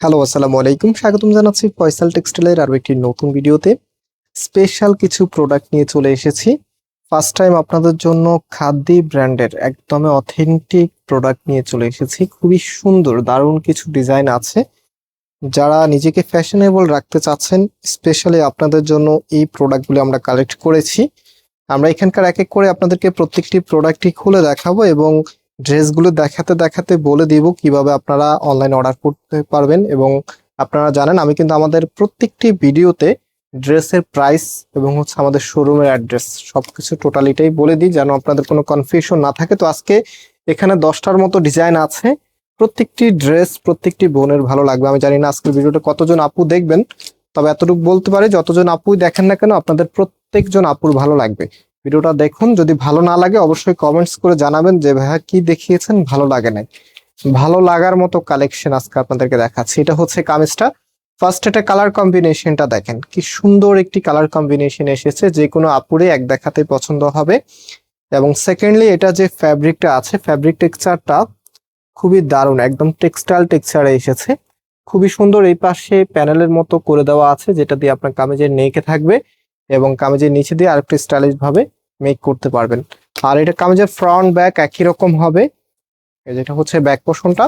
Hello, আসসালামু আলাইকুম। স্বাগতম জানাচ্ছি ফয়সাল টেক্সটাইলের আরও একটি নতুন ভিডিওতে। স্পেশাল কিছু প্রোডাক্ট নিয়ে চলে এসেছি। ফার্স্ট টাইম আপনাদের জন্য খাদ্যি ব্র্যান্ডের একদমই অথেন্টিক প্রোডাক্ট নিয়ে চলে এসেছি। খুবই সুন্দর, দারুণ কিছু ডিজাইন আছে। যারা নিজেকে ফ্যাশনেবল রাখতে চাচ্ছেন স্পেশালি আপনাদের জন্য এই প্রোডাক্টগুলো আমরা কালেক্ট করেছি। আমরা এখানকার এক এক করে আপনাদেরকে প্রত্যেকটি প্রোডাক্টই খুলে দেখাবো এবং ড্রেসগুলো দেখাতে দেখাতে বলে দিব কীভাবে আপনারা অনলাইন অর্ডার করতে পারবেন এবং আপনারা জানেন আমি কিন্তু আমাদের প্রত্যেকটি ভিডিওতে ড্রেসের প্রাইস এবং হচ্ছে আমাদের শোরুমের অ্যাড্রেস সবকিছু টোটালিটাই বলে দিই যেন আপনাদের কোনো কনফিউশন না থাকে। তো আজকে এখানে দশটার মতো ডিজাইন আছে। প্রত্যেকটি ড্রেস প্রত্যেকটি বোনের ভালো লাগবে। আমি জানি না আজকের ভিডিওটা কতজন আপু দেখবেন, তবে এতটুকু বলতে পারি, যতজন আপুই দেখেন না কেন আপনাদের প্রত্যেকজন আপুর ভালো লাগবে। ভিডিওটা দেখুন। যদি ভালো না লাগে, অবশ্যই কমেন্টস করে জানাবেন যে ভাইয়া কি দেখিয়েছেন, ভালো লাগে নাই। ভালো লাগার মতো কালেকশন আজকে আপনাদেরকে দেখাচ্ছি। এটা হচ্ছে কামিজটা। ফার্স্ট এটা কালার কম্বিনেশনটা দেখেন। কি সুন্দর একটি কালার কম্বিনেশন এসেছে। যে কোনো আপুরে এক দেখাতে পছন্দ হবে। এবং সেকেন্ডলি এটা যে ফ্যাব্রিকটা আছে ফ্যাব্রিক টেক্সচারটা খুবই দারুণ। একদম টেক্সটাইল টেক্সচারে এসেছে। খুবই সুন্দর এই পাশে প্যানেলের মতো করে দেওয়া আছে, যেটা দিয়ে আপনার কামিজের নেকে থাকবে। এবং কামিজের নিচে দিয়ে আরেকটু স্টাইলিশ ভাবে মেক করতে পারবেন। আর এটা কামিজের ফ্রন্ট ব্যাক একই রকম হবে। যেটা হচ্ছে ব্যাক পোর্শনটা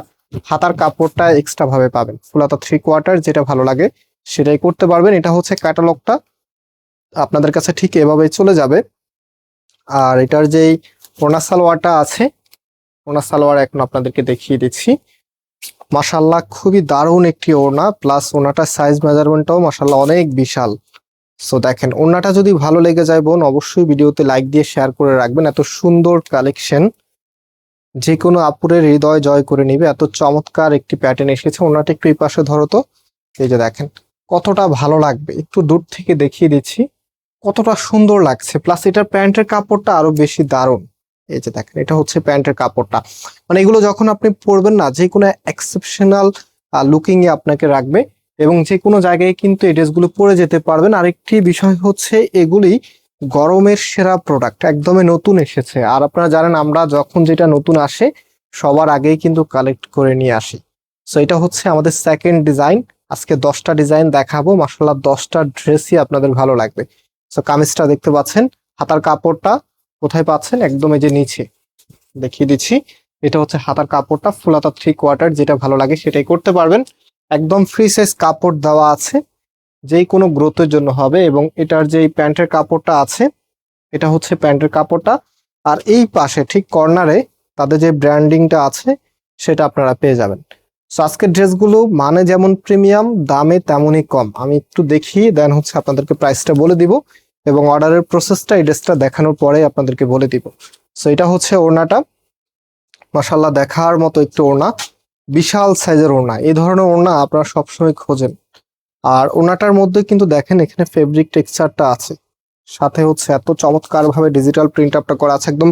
হাতার কাপড়টা এক্সট্রা ভাবে পাবেন। ফুলাতা থ্রি কোয়ার্টার যেটা ভালো লাগে, সেটাই করতে পারবেন। এটা হচ্ছে ক্যাটালগটা আপনাদের কাছে ঠিক এভাবে চলে যাবে। আর এটার যেই ওনা সালোয়ারটা আছে ওনা সালোয়ার এখন আপনাদেরকে দেখিয়ে দিচ্ছি। মাসাল্লাহ খুবই দারুণ একটি ওনা প্লাস ওনাটার সাইজ মেজারমেন্টটাও মাসাল্লাহ অনেক বিশাল। সো দেখেন, ওড়নাটা যদি ভালো লেগে যায় বোন, অবশ্যই ভিডিওতে লাইক দিয়ে শেয়ার করে রাখবেন। এত সুন্দর কালেকশন যে কোনো আপুরের হৃদয় জয় করে নিবে। এত চমৎকার একটি প্যাটার্ন এসেছে। ওনাটা একটু এই পাশে ধরো তো। এই যে দেখেন, কতটা ভালো লাগবে। একটু দূর থেকে দেখিয়ে দিচ্ছি। কতটা সুন্দর লাগছে। প্লাস এটার প্যান্টের কাপড়টা আরও বেশি দারুণ। এই যে দেখেন, এটা হচ্ছে প্যান্টের কাপড়টা। মানে এগুলো যখন আপনি পরবেন না যে কোনো এক্সেপশনাল লুকিং এ আপনাকে রাখবে। এবং যে কোনো জায়গায় কিন্তু এই ড্রেসগুলো পরে যেতে পারবেন। আরেকটি বিষয় হচ্ছে এগুলি গরমের সেরা প্রোডাক্ট একদমই নতুন এসেছে। আর আপনারা জানেন, আমরা যখন যেটা নতুন আসে, সবার আগেই কিন্তু কালেক্ট করে নিয়ে আসি। সো এটা হচ্ছে আমাদের সেকেন্ড ডিজাইন আজকে দশটা ডিজাইন দেখাবো। মাসাল্লাহ দশটা ড্রেসই আপনাদের ভালো লাগবে। সো কামিজটা দেখতে পাচ্ছেন, হাতার কাপড়টা কোথায় পাচ্ছেন? একদম এই যে নিচে দেখিয়ে দিচ্ছি। এটা হচ্ছে হাতার কাপড়টা ফুলাতা থ্রি কোয়ার্টার যেটা ভালো লাগে সেটাই করতে পারবেন। একদম ফ্রি সাইজ কাপড় দেওয়া আছে যেই কোনো গ্রোথের জন্য হবে এবং এটার যে প্যান্টের কাপড়টা আছে, এটা হচ্ছে প্যান্টের কাপড়টা। আর এই পাশে ঠিক কর্নারে তাদের যে ব্র্যান্ডিংটা আছে, সেটা আপনারা পেয়ে যাবেন। সো আজকের ড্রেসগুলো মানে যেমন প্রিমিয়াম দামে তেমনই কম। আমি একটু দেখি দেন হচ্ছে আপনাদেরকে প্রাইসটা বলে দিব এবং অর্ডারের প্রসেসটা এই ড্রেসটা দেখানোর পরে আপনাদেরকে বলে দিব। সো এটা হচ্ছে ওড়নাটা। মাসাল্লাহ দেখার মতো একটু ওড়না। বিশাল সাইজের ওড়না। এই ধরনের ওড়না আপনারা সবসময় খোঁজেন। আর ওড়নাটার মধ্যে কিন্তু দেখেন এখানে ফেব্রিক টেক্সচারটা আছে। সাথে হচ্ছে এত চমৎকার ভাবে ডিজিটাল প্রিন্ট আপটা করা আছে। একদম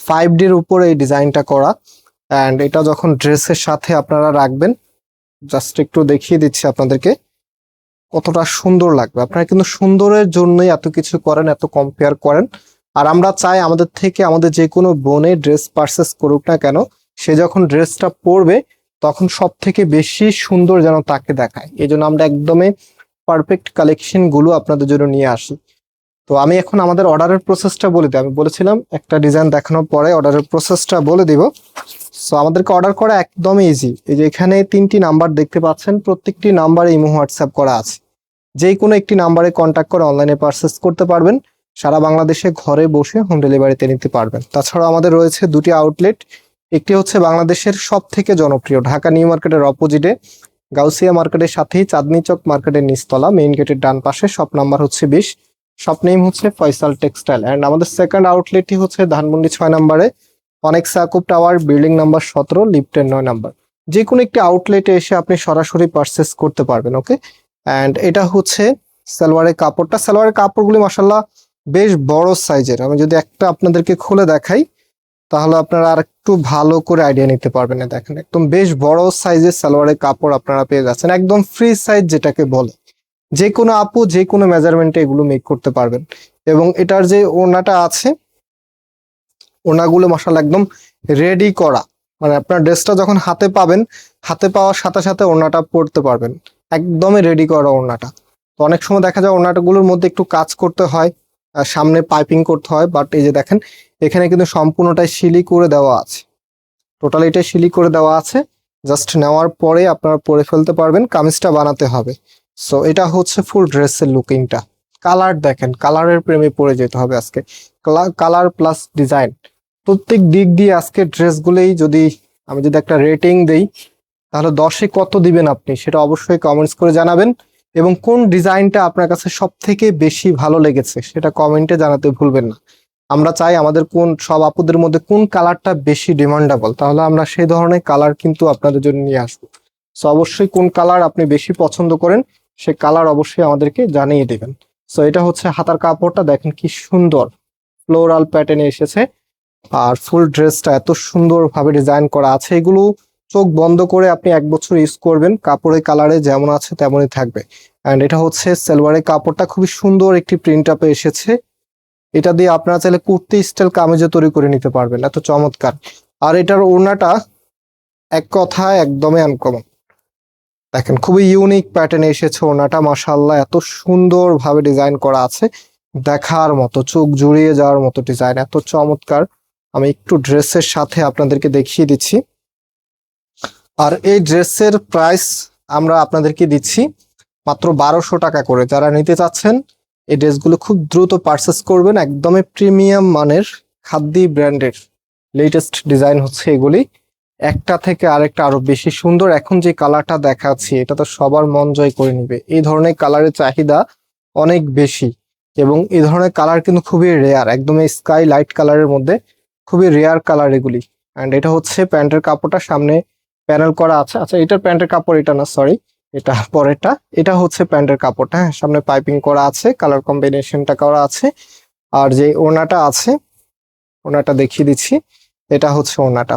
ফাইভ ডির উপরে এই ডিজাইনটা করা। অ্যান্ড এটা যখন ড্রেসের সাথে আপনারা রাখবেন জাস্ট একটু দেখিয়ে দিচ্ছি আপনাদেরকে। কতটা সুন্দর লাগবে। আপনারা কিন্তু সুন্দরের জন্যই এত কিছু করেন, এত কম্পেয়ার করেন। আর আমরা চাই আমাদের থেকে আমাদের যে কোনো বোনে ড্রেস পারচেস করুক না কেন, সে যখন ড্রেসটা পরবে তখন সব থেকে বেশি সুন্দর যেন তাকে দেখায়। এই জন্য আমরা একদমই পারফেক্ট কালেকশনগুলো আপনাদের জন্য নিয়ে আসি। তো আমি এখন আমাদের অর্ডারের প্রসেসটা বলে দিই। আমি বলেছিলাম, একটা ডিজাইন দেখানোর পরে অর্ডারের প্রসেসটা বলে দিব। সো আমাদেরকে অর্ডার করা একদমই ইজি এই যে এখানে তিনটি নাম্বার দেখতে পাচ্ছেন, প্রত্যেকটি নাম্বারে ইমো হোয়াটসঅ্যাপ করা আছে। যে কোনো একটি নাম্বারে কন্ট্যাক্ট করে অনলাইনে পারচেস করতে পারবেন। সারা বাংলাদেশে ঘরে বসে হোম ডেলিভারিতে নিতে পারবেন। তাছাড়াও আমাদের রয়েছে দুটি আউটলেট একটি হচ্ছে বাংলাদেশের সব থেকে জনপ্রিয় ঢাকা নিউ মার্কেটের অপোজিটে, গাউসিয়া মার্কেটের সাথেই চাঁদনি চক মার্কেটের নিচতলা, মেইন গেটের ডান পাশে, শপ নাম্বার হচ্ছে বিশ। শপ নেম হচ্ছে ফয়সাল টেক্সটাইল। অ্যান্ড আমাদের সেকেন্ড আউটলেটটি হচ্ছে ধানমন্ডি ছয় নম্বরে অনেক সাকুব টাওয়ার, বিল্ডিং নাম্বার সতেরো, লিফটের নয় নাম্বার। যে কোনো একটি আউটলেটে এসে আপনি সরাসরি পারচেস করতে পারবেন ওকে অ্যান্ড এটা হচ্ছে সালোয়ারের কাপড়টা। সালোয়ারের কাপড়গুলি মাসাল্লাহ বেশ বড় সাইজের আমি যদি একটা আপনাদেরকে খুলে দেখাই তাহলে আপনারা আর একটু ভালো করে আইডিয়া নিতে পারবেন দেখেন। একদম বেশ বড় সাইজের সালোয়ারের কাপড় আপনারা পেয়ে যাচ্ছেন। একদম ফ্রি সাইজ যেটাকে বলে। যে কোনো আপু যে কোনো মেজারমেন্টে এগুলো মেক করতে পারবেন। এবং এটার যে ওড়নাটা আছে ওড়নাগুলো মশাল একদম রেডি করা। মানে আপনার ড্রেসটা যখন হাতে পাবেন, হাতে পাওয়ার সাথে সাথে ওড়নাটা পরতে পারবেন। একদমই রেডি করা ওড়নাটা তো অনেক সময় দেখা যায় ওড়নাটাগুলোর মধ্যে একটু কাজ করতে হয়। সামনে পাইপিং করতে হয় বাট এই যে দেখেন, এখানে কিন্তু সম্পূর্ণটাই শিলি করে দেওয়া আছে। টোটাল এটাই শিলি করে দেওয়া আছে। জাস্ট নেওয়ার পরে আপনারা পরে ফেলতে পারবেন, কামিজটা বানাতে হবে। সো এটা হচ্ছে ফুল ড্রেসের লুকিংটা কালার দেখেন কালারের প্রেমে পড়ে যেতে হবে আজকে। কালার প্লাস ডিজাইন প্রত্যেক দিক দিয়ে আজকে ড্রেসগুলোই যদি আমি যদি একটা রেটিং দেই, তাহলে দশে কত দিবেন আপনি? সেটা অবশ্যই কমেন্টস করে জানাবেন। এবং কোন ডিজাইনটা আপনার কাছে সব থেকে বেশি ভালো লেগেছে সেটা কমেন্টে জানাতে ভুলবেন না। আমরা চাই আমাদের কোন, সব আপুদের মধ্যে কোন কালারটা বেশি ডিমান্ডেবল তাহলে আমরা সেই ধরনের কালার কিন্তু আপনাদের জন্য নিয়ে আসব। সো অবশ্যই কোন কালার আপনি বেশি পছন্দ করেন, সে কালার অবশ্যই আমাদেরকে জানিয়ে দেবেন। সো এটা হচ্ছে হাতার কাপড়টা, দেখেন কি সুন্দর। ফ্লোরাল প্যাটার্নে এসেছে। আর ফুল ড্রেসটা এত সুন্দরভাবে ডিজাইন করা আছে, এগুলো চোখ বন্ধ করে আপনি এক বছর ইউজ করবেন, কাপড়ের কালারে যেমন আছে তেমনই থাকবে। অ্যান্ড এটা হচ্ছে সালোয়ারের কাপড়টা খুবই সুন্দর একটি প্রিন্ট আপে এসেছে। এটা দিয়ে আপনারা চাইলে কুর্তি স্টাইল কামিজে তৈরি করে নিতে পারবেন, এত চমৎকার। আর এটার ওড়নাটা এক কথায় একদমই আনকমন দেখেন, খুবই ইউনিক প্যাটার্নে এসেছে ওড়নাটা মাসাল্লাহ এত সুন্দরভাবে ডিজাইন করা আছে। দেখার মতো, চোখ জুড়িয়ে যাওয়ার মতো ডিজাইন এত চমৎকার। আমি একটু ড্রেসের সাথে আপনাদেরকে দেখিয়ে দিচ্ছি। আর এই ড্রেসের প্রাইস আমরা আপনাদেরকে দিচ্ছি মাত্র বারোশো টাকা করে। যারা নিতে চাচ্ছেন, এই ড্রেসগুলো খুব দ্রুত পারচেস করবেন। একদমই প্রিমিয়াম মানের খাদ্যি ব্র্যান্ডের লেটেস্ট ডিজাইন হচ্ছে এগুলি। একটা থেকে আরেকটা আরও বেশি সুন্দর। এখন যে কালারটা দেখাচ্ছি, এটা তো সবার মন জয় করে নিবে। এই ধরনের কালারের চাহিদা অনেক বেশি এবং এই ধরনের কালার কিন্তু খুবই রেয়ার একদম স্কাই লাইট কালারের মধ্যে খুবই রেয়ার কালার এগুলি। অ্যান্ড এটা হচ্ছে প্যান্টের কাপড়টা সামনে প্যানেল করা আছে। আচ্ছা এটার প্যান্টের কাপড় এটা না সরি এটা পরেরটা। এটা হচ্ছে প্যান্টের কাপড়টা হ্যাঁ সামনে পাইপিং করা আছে কালার কম্বিনেশনটা করা আছে। আর যে ওনাটা আছে ওনাটা দেখিয়ে দিচ্ছি, এটা হচ্ছে ওনাটা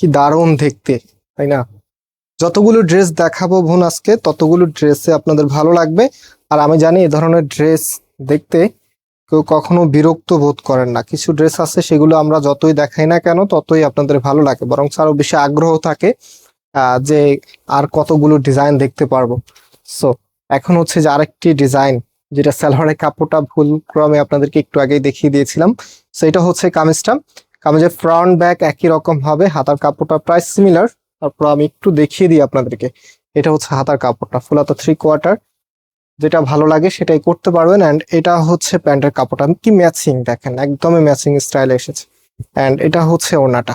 কি দারুণ দেখতে, তাই না? যতগুলো ড্রেস দেখাবো বোন আজকে, ততগুলো ড্রেসে আপনাদের ভালো লাগবে। আর আমি জানি এ ধরনের ড্রেস দেখতে কেউ কখনো বিরক্ত বোধ করেন না। কিছু ড্রেস আছে সেগুলো আমরা যতই দেখাই না কেন, ততই আপনাদের ভালো লাগে। বরং আরও বেশি আগ্রহ থাকে যে আর কতগুলো ডিজাইন দেখতে পারব। সো এখন হচ্ছে যে আরেকটি ডিজাইন যেটা সালোয়ারের কাপড়টা ভুল ক্রমে আপনাদেরকে একটু আগেই দেখিয়ে দিয়েছিলাম। সো এটা হচ্ছে কামিজটা। কামিজের ফ্রন্ট ব্যাক একই রকম হবে, হাতার কাপড়টা প্রায় সিমিলার তারপর আমি একটু দেখিয়ে দিই আপনাদেরকে। এটা হচ্ছে হাতার কাপড়টা, ফুলাতো থ্রি কোয়ার্টার যেটা ভালো লাগে সেটাই করতে পারবেন। অ্যান্ড এটা হচ্ছে প্যান্টের কাপড়টা। কি ম্যাচিং দেখেন? একদমই ম্যাচিং স্টাইলে এসেছে। অ্যান্ড এটা হচ্ছে ওনাটা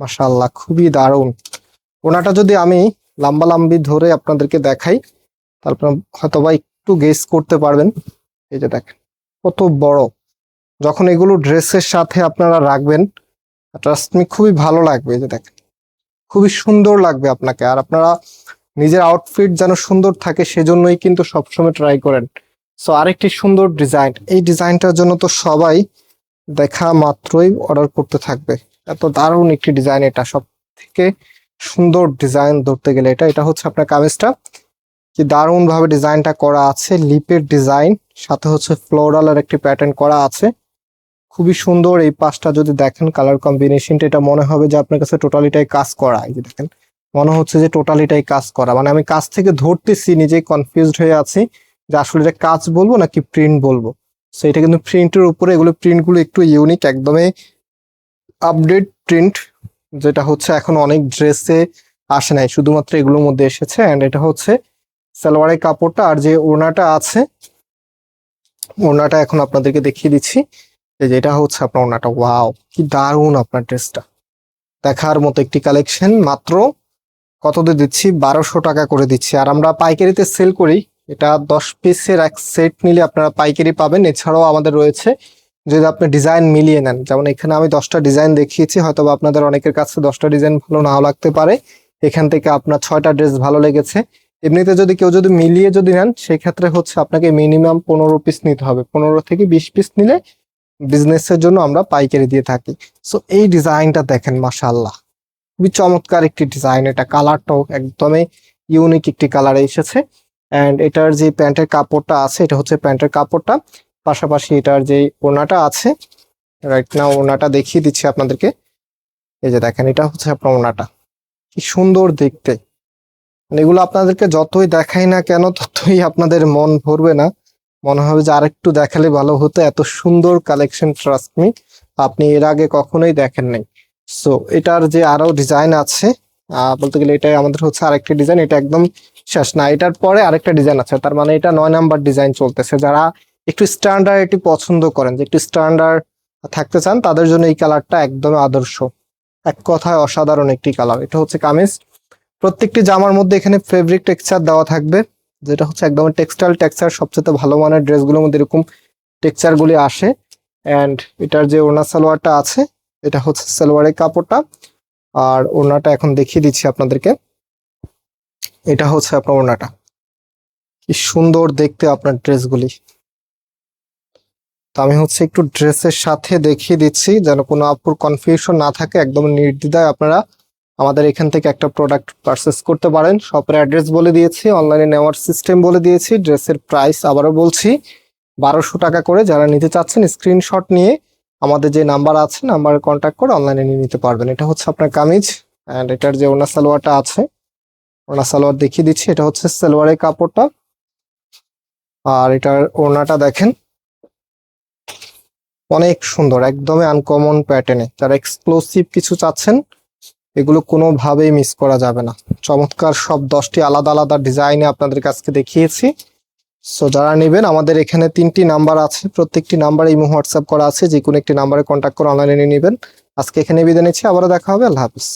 মাশাআল্লাহ, খুবই দারুণ। ওনাটা যদি আমি লম্বা লম্বি ধরে আপনাদেরকে দেখাই, তারপর হয়তোবা একটু গেস করতে পারবেন। এই যে দেখেন, কত বড়। যখন এগুলো ড্রেসের সাথে আপনারা রাখবেন ট্রাস্ট মি খুবই ভালো লাগবে। এই যে দেখেন, খুবই সুন্দর লাগবে আপনাকে। আর আপনারা নিজের আউটফিট যেন সুন্দর থাকে সেজন্যই কিন্তু সবসময় ট্রাই করেন। সো আরেকটি সুন্দর ডিজাইন এই ডিজাইনটার জন্য তো সবাই দেখা মাত্রই অর্ডার করতে থাকবে। এত দারুণ একটি ডিজাইন এটা সব থেকে সুন্দর ডিজাইন ধরতে গেলে এটা এটা হচ্ছে আপনার কামিজটা। কি দারুণ ভাবে ডিজাইনটা করা আছে লিপের ডিজাইন সাথে হচ্ছে ফ্লোরালের একটি প্যাটার্ন করা আছে। খুবই সুন্দর এই পাশটা যদি দেখেন কালার কম্বিনেশনটা এটা মনে হবে যে আপনার কাছে টোটালিটাই কাজ করা। এই যে দেখেন মনে হচ্ছে যে টোটালিটাই কাজ করা। মানে আমি কাজ থেকে ধরতেছি, নিজেই কনফিউজড হয়ে আছি যে আসলে এটা কাজ বলব নাকি প্রিন্ট বলব। সো এটা কিন্তু প্রিন্টের উপরে এগুলো প্রিন্টগুলো একটু ইউনিক একদমই আপডেট প্রিন্ট যেটা হচ্ছে এখন অনেক ড্রেসে আসে নাই, শুধুমাত্র এগুলোর মধ্যে এসেছে। অ্যান্ড এটা হচ্ছে সালোয়ারের কাপড়টা আর যে ওড়নাটা আছে, ওড়নাটা এখন আপনাদেরকে দেখিয়ে দিচ্ছি। এই যে এটা হচ্ছে আপনার ওড়নাটা। ওয়াও কি দারুণ আপনার ড্রেসটা দেখার মতো একটি কালেকশন মাত্র কত দিয়ে দিচ্ছি? বারোশো টাকা করে দিচ্ছি। আর আমরা পাইকারিতে সেল করি। এটা দশ পিসের এক সেট নিলে আপনারা পাইকারি পাবেন। এছাড়াও আমাদের রয়েছে যদি আপনি ডিজাইন মিলিয়ে নেন। যেমন এখানে আমি দশটা ডিজাইন দেখিয়েছি। হয়তো আপনাদের অনেকের কাছে দশটা ডিজাইন ভালো নাও লাগতে পারে। এখান থেকে আপনার ছয়টা ড্রেস ভালো লেগেছে। এমনিতে যদি কেউ যদি মিলিয়ে যদি নেন সেই ক্ষেত্রে হচ্ছে আপনাকে মিনিমাম পনেরো পিস নিতে হবে। পনেরো থেকে বিশ পিস নিলে বিজনেসের জন্য আমরা পাইকারি দিয়ে থাকি। সো এই ডিজাইনটা দেখেন, মাশাআল্লাহ। খুবই চমৎকার একটি ডিজাইন এটা কালারটাও একদমই ইউনিক একটি কালারে এসেছে। অ্যান্ড এটার যে প্যান্টের কাপড়টা আছে, এটা হচ্ছে প্যান্টের কাপড়টা। পাশাপাশি এটার যে ওনাটা আছে রাইট না ওনাটা দেখিয়ে দিচ্ছি আপনাদেরকে। এই যে দেখেন, এটা হচ্ছে আপনার ওনাটা কি সুন্দর দেখতে। মানে এগুলো আপনাদেরকে যতই দেখাই না কেন, ততই আপনাদের মন ভরবে না। মনে হবে যে আরেকটু দেখালে ভালো হতো। এত সুন্দর কালেকশন ট্রাস্ট মি আপনি এর আগে কখনোই দেখেন নাই। সো এটার যে আরও ডিজাইন আছে বলতে গেলে এটাই আমাদের হচ্ছে আরেকটি ডিজাইন এটা একদম শেষ না। এটার পরে আরেকটা ডিজাইন আছে, তার মানে এটা নয় নাম্বার ডিজাইন চলতেছে। যারা একটু স্ট্যান্ডার্ড এটি পছন্দ করেন, যে একটু স্ট্যান্ডার্ড থাকতে চান, তাদের জন্য এই কালারটা একদম আদর্শ। এক কথায় অসাধারণ একটি কালার এটা হচ্ছে কামিজ। প্রত্যেকটি জামার মধ্যে এখানে ফেব্রিক টেক্সচার দেওয়া থাকবে, যেটা হচ্ছে একদম টেক্সটাইল টেক্সচার সবচেয়ে ভালো মানের ড্রেসগুলোর মধ্যে এরকম টেক্সচার গুলি আসে। অ্যান্ড এটার যে ওনা সালোয়ারটা আছে এটা হচ্ছে সালোয়ারের কাপড়টা। আর ওনাটা এখন দেখিয়ে দিচ্ছি আপনাদেরকে। এটা হচ্ছে আপনার ওনাটা কি সুন্দর দেখতে আপনার ড্রেসগুলি। তো আমি হচ্ছে একটু ড্রেসের সাথে দেখিয়ে দিচ্ছি, যেন কোনো আপুর কনফিউশন না থাকে, একদম নির্দ্বিধায় আপনারা আমাদের এখান থেকে একটা প্রোডাক্ট পারচেস করতে পারেন। শপের অ্যাড্রেস বলে দিয়েছি অনলাইনে নেওয়ার সিস্টেম বলে দিয়েছি, ড্রেসের প্রাইস আবারও বলছি, বারোশো টাকা করে যারা নিতে চাচ্ছেন স্ক্রিনশট নিয়ে আমাদের যে নাম্বার আছে, নাম্বারে কন্ট্যাক্ট করে অনলাইনে নিয়ে নিতে পারবেন। এটা হচ্ছে আপনার কামিজ অ্যান্ড এটার যে ওনা সালোয়ারটা আছে ওনা সালোয়ার দেখিয়ে দিচ্ছি। এটা হচ্ছে সালোয়ারের কাপড়টা। আর এটার ওড়নাটা দেখেন, অনেক সুন্দর, একদমই আনকমন প্যাটার্নে যারা এক্সক্লুসিভ কিছু চাচ্ছেন, এগুলো কোনোভাবেই মিস করা যাবে না। চমৎকার সব দশটি আলাদা আলাদা ডিজাইনে আপনাদের কাছকে দেখিয়েছি। সো যারা নেবেন, আমাদের এখানে তিনটি নাম্বার আছে। প্রত্যেকটি নাম্বার ইমো, হোয়াটসঅ্যাপ করা আছে। যে কোনো একটি নাম্বারে কন্ট্যাক্ট করে অনলাইনে নিয়ে নেবেন। আজকে এখানে বিদায় নিচ্ছি। আবারও দেখা হবে। আল্লাহ হাফিজ।